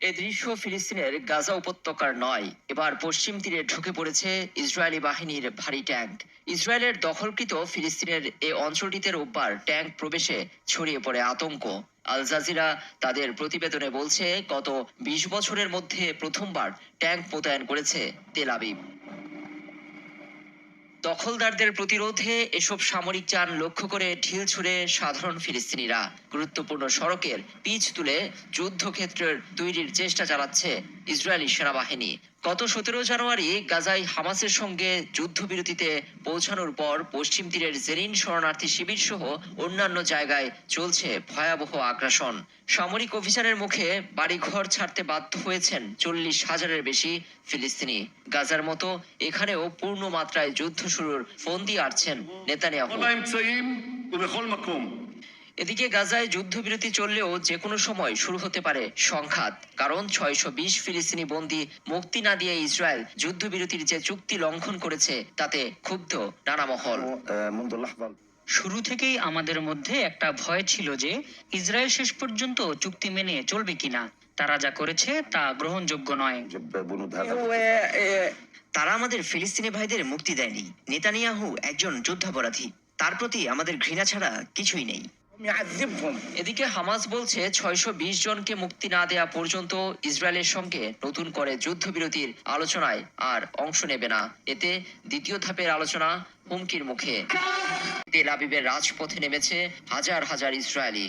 এ দৃশ্য ফিলিস্তিনের গাজা উপত্যকার নয়। এবার পশ্চিম তীরে ঢুকে পড়েছে ইসরায়েলি বাহিনীর ভারী ট্যাঙ্ক। ইসরায়েলের দখলকৃত ফিলিস্তিনের এ অঞ্চলটিতে রোববার ট্যাঙ্ক প্রবেশে ছড়িয়ে পড়ে আতঙ্ক। আল জাজিরা তাদের প্রতিবেদনে বলছে, গত বিশ বছরের মধ্যে প্রথমবার ট্যাঙ্ক মোতায়েন করেছে তেল আবিব। দখলদারদের প্রতিরোধে এসব সামরিক যান লক্ষ্য করে ঢিল ছুড়ে সাধারণ ফিলিস্তিনিরা। গুরুত্বপূর্ণ সড়কের পিচ তুলে যুদ্ধক্ষেত্রের তৈরির চেষ্টা চালাচ্ছে ইসরায়েলি সেনাবাহিনী। গত সতেরো জানুয়ারি গাজায় হামাসের সঙ্গে যুদ্ধবিরতিতে পৌঁছানোর পর পশ্চিম তীরের জেরিন শরণার্থী শিবির সহ অন্যান্য জায়গায় চলছে ভয়াবহ আগ্রাসন। সামরিক অভিযানের মুখে বাড়িঘর ছাড়তে বাধ্য হয়েছেন চল্লিশ হাজারের বেশি ফিলিস্তিনি। গাজার মতো এখানেও পূর্ণ মাত্রায় যুদ্ধ শুরুর ফন্দি আটছেন নেতানিয়াহু। এদিকে গাজায় যুদ্ধবিরতি চললেও যে কোনো সময় শুরু হতে পারে সংঘাত, কারণ ছয়শো বিশ ফিলিস্তিনি বন্দী মুক্তি না দিয়ে ইসরায়েল যুদ্ধবিরতির যে চুক্তি লঙ্ঘন করেছে, তাতে ক্ষুব্ধ নানা মহল। শুরু থেকেই আমাদের মধ্যে একটা ভয় ছিল যে ইসরায়েল শেষ পর্যন্ত চুক্তি মেনে চলবে কিনা। তারা যা করেছে তা গ্রহণযোগ্য নয়। তারা আমাদের ফিলিস্তিনি ভাইদের মুক্তি দেয়নি। নেতানিয়াহু একজন যুদ্ধাপরাধী। তার প্রতি আমাদের ঘৃণা ছাড়া কিছুই নেই। এদিকে হামাস বলছে ছয়শো বিশ জনকে মুক্তি না দেয়া পর্যন্ত ইসরায়েলের সঙ্গে নতুন করে যুদ্ধবিরতির আলোচনায় আর অংশ নেবে না। এতে দ্বিতীয় ধাপের আলোচনা হুমকির মুখে। তেল আবিবের রাজপথে নেমেছে হাজার হাজার ইসরায়েলি।